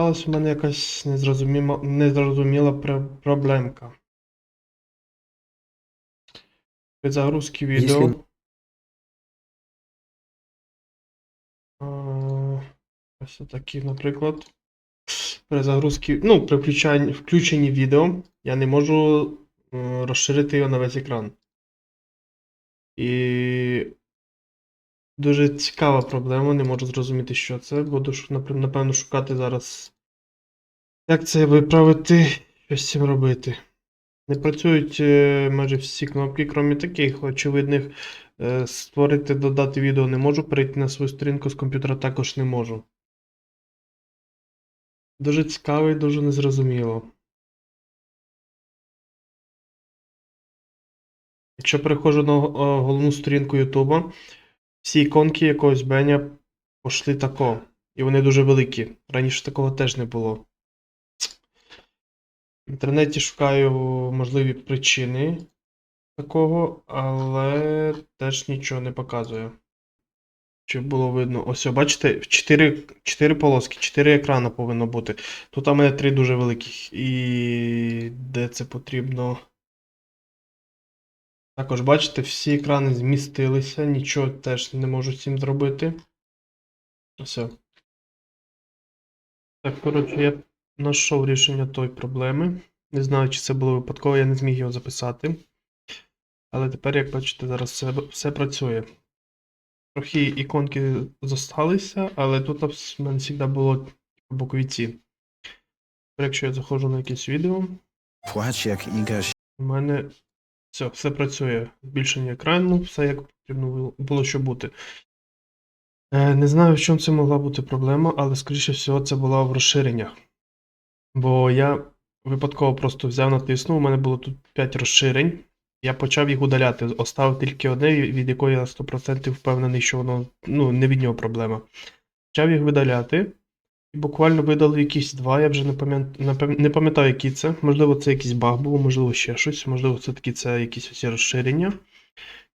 Сталась у мене якась незрозуміла, незрозуміла проблемка. При загрузці відео. А, Ось такі, наприклад. При загрузці, ну, при включенні відео я не можу розширити його на весь екран. І дуже цікава проблема, не можу зрозуміти, що це. Буду напевно шукати зараз, як це виправити, що з цим робити. Не працюють е, майже всі кнопки, крім таких очевидних. Е, Створити, додати відео не можу, перейти на свою сторінку з комп'ютера також не можу. Дуже цікаво і дуже незрозуміло. Якщо переходжу на головну сторінку Ютуба, всі іконки якогось Беня пошли тако. І вони дуже великі. Раніше такого теж не було. В інтернеті шукаю можливі причини такого, але теж нічого не показує. Чи було видно? Ось, бачите, 4, 4 полоски, 4 екрана повинно бути. Тут у мене 3 дуже великих. І де це потрібно. Також, бачите, всі екрани змістилися, нічого теж не можу з цим зробити. Все. Так, коротше, я знайшов рішення тої проблеми. Не знаю, чи це було випадково, я не зміг його записати. Але тепер, як бачите, зараз все, все працює. Трохи іконки зосталися, але тут в мене завжди було боковіці. Тепер, якщо я заходжу на якесь відео, у мене все, все працює. Збільшення екрану, все як потрібно було- що бути. Е, Не знаю, в чому це могла бути проблема, але, скоріше всього, це була в розширеннях. Бо я випадково просто взяв, натиснув, у мене було тут 5 розширень. Я почав їх удаляти, оставив тільки одне, від якої я 100% впевнений, що воно ну, не від нього проблема. Почав їх видаляти. І буквально видали якісь два, я вже не пам'ят- не пам'ятаю, які це. Можливо, це якийсь баг був, можливо, ще щось, можливо, все-таки це якісь ось розширення.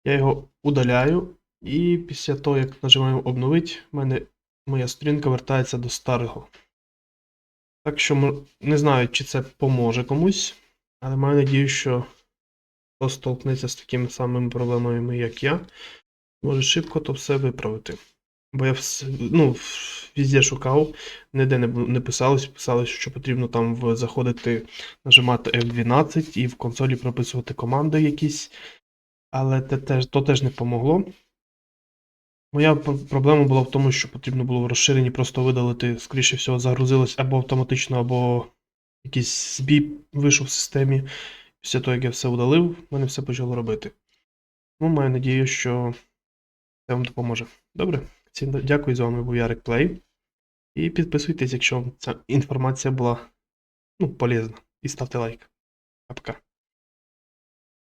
Я його удаляю, і після того, як нажимаю обновити, в мене моя сторінка вертається до старого. Так що не знаю, чи це поможе комусь, але маю надію, що хто столкнеться з такими самими проблемами, як я, може швидко то все виправити. Бо я вс- ну, везде шукав, ніде не, не писалось, писалось, що потрібно там в, заходити, нажимати F12 і в консолі прописувати команди якісь, але те теж, то теж не помогло. Моя проблема була в тому, що потрібно було в розширенні просто видалити, скоріше всього, загрузилось або автоматично, або якийсь збій вийшов в системі. Після того, як я все удалив, в мене все почало робити. Тому маю надію, що це вам допоможе. Добре, дякую, з вами був Ярик Плей. І підписуйтесь, якщо ця інформація була ну, полезна. І ставте лайк. Пока.